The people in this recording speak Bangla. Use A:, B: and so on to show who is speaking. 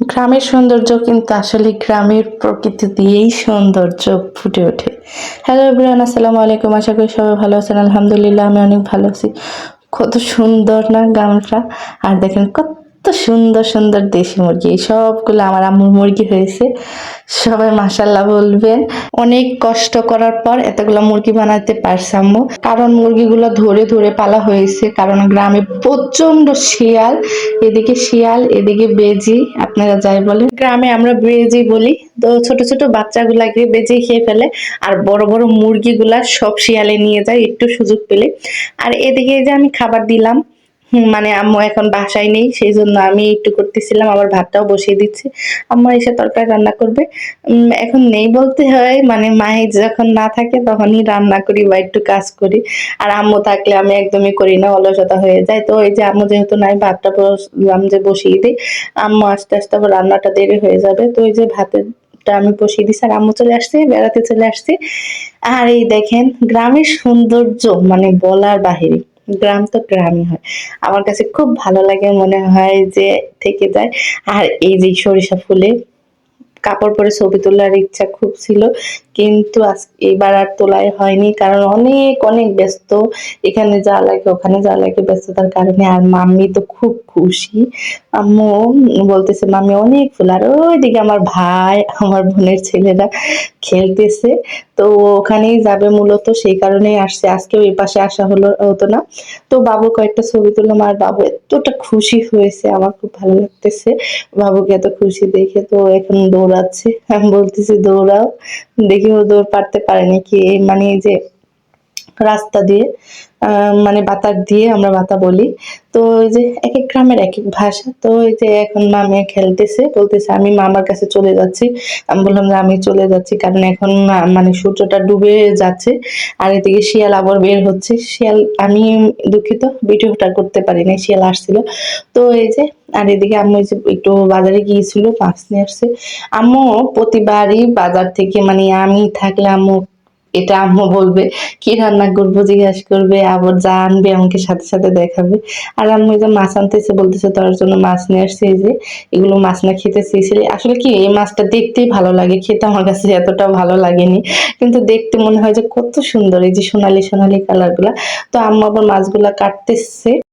A: গ্রামের সৌন্দর্য কিন্তু আসলে গ্রামের প্রকৃতি দিয়েই সৌন্দর্য ফুটে ওঠে। হ্যালো এভরিওয়ান আসসালামু আলাইকুম। আশা করি সবাই ভালো আছেন। আলহামদুলিল্লাহ, আমি অনেক ভালো আছি। কত সুন্দর না গ্রামটা আর দেখেন কত সুন্দর সুন্দর দেশি মুরগি। এই সবগুলো আমার আম্মুর মুরগি হয়েছে। সবাই মাসাল্লাহ বলবেন। অনেক কষ্ট করার পর এতগুলো মুরগি বানাতে পারছে আম্মু কারণ মুরগিগুলো ধরে ধরে পালা হয়েছে, কারণ গ্রামে প্রচণ্ড শিয়াল। এদিকে শিয়াল, এদিকে বেজি, আপনারা যাই বলেন। গ্রামে আমরা বেজি বলি। তো ছোট ছোট বাচ্চাগুলাকে বেজি খেয়ে ফেলে আর বড় বড় মুরগিগুলা সব শিয়ালে নিয়ে যায়, একটু সুযোগ পেলে। আর এদিকে যে আমি খাবার দিলাম মানে আম্মু এখন বাসায় নেই সেই জন্য আমি একটু করতেছিলাম, আবার ভাতটাও বসিয়ে দিচ্ছি। আম্মু এসে তরকারি রান্না করবে। এখন নেই বলতে হয় মানে মাহি যখন না থাকে তখনই রান্না করি বা একটু কাজ করি। আর আম্মু থাকলে আমি একদমই করি না, অলসতা হয়ে যায়। তো এই যে আম্মু যেহেতু নাই, ভাতটা বসলাম যে বসিয়ে দিই, আম্মু আস্তে আস্তে আবার রান্নাটা দেরি হয়ে যাবে। তো এই যে ভাতের আমি বসিয়ে দিচ্ছি আর আম্মু চলে আসছে, বেড়াতে চলে আসছে। আর এই দেখেন, গ্রামের সৌন্দর্য মানে বলার বাহিরে। গ্রাম তো গ্রামই হয়। আমার কাছে খুব ভালো লাগে মনে হয় যে থেকে যায়। আর এই যে সরিষা ফুলে কাপড় পরে ছবি তোলার ইচ্ছা খুব ছিল। কিন্তু এবার আর তোলাই হয়নি কারণ অনেক অনেক ব্যস্ত। এখানে যা লাগে, ওখানে যা লাগে ব্যস্ততার কারণে। আর মাম্মি তো খুব খুশি। আম্মু বলতেছে, মাম্মি, অনেক ফুল। আর ওইদিকে আমার ভাই, আমার বোনের ছেলেরা খেলতেছে। তো ওখানেই যাবে মূলত, সেই কারণেই আসছে। আজকেও এই পাশে আসা হলো, হতো না। তো বাবু কয়েকটা ছবি তুললাম আর বাবু এতটা খুশি হয়েছে। আমার খুব ভালো লাগতেছে। বাবুকে এত খুশি দেখে তো এখন দৌড়াচ্ছে। আমি বলতেছি, দৌড়াও, দেখি ও দৌড় পারতে পারেনি কি মানে যে রাস্তা দিয়ে মানে বাতার দিয়ে আমরা বাতা বলি। তো ওই যে এক এক গ্রামের এক এক ভাষা। তো ওই যে এখন মামি খেলতেছে, বলতেছে, আমি মামার কাছে চলে যাচ্ছি। আমি বললাম যে আমি চলে যাচ্ছি, কারণ এখন মানে সূর্যটা ডুবে যাচ্ছে, আর এদিকে শিয়াল আবার বের হচ্ছে। শিয়াল, আমি দুঃখিত, ভিডিওটা করতে পারিনি, শিয়াল আসছিল। তো এই যে, আর এদিকে আম্মু যে একটু বাজারে গিয়েছিল, মাছ নিয়ে আসছে। আম্মু প্রতিবারই বাজার থেকে মানে আমি থাকলে আম্মু এটা আম্মু বলবে, কি রান্না করব, জিজ্ঞাসা করবে, আবার যা আনবে আমাকে সাথে সাথে দেখাবে। আর আম্মু যে মাছ আনতেছে, বলতেছে, তার জন্য মাছ নিয়ে আসছে যে এগুলো মাছ না খেতে চেয়েছিলি আসলে কি, এই মাছটা দেখতেই ভালো লাগে, খেতে আমার কাছে এতটা ভালো লাগেনি। কিন্তু দেখতে মনে হয় যে কত সুন্দর, এই যে সোনালি সোনালি কালারগুলা। তো আম্মু আবার মাছগুলা কাটতেছে।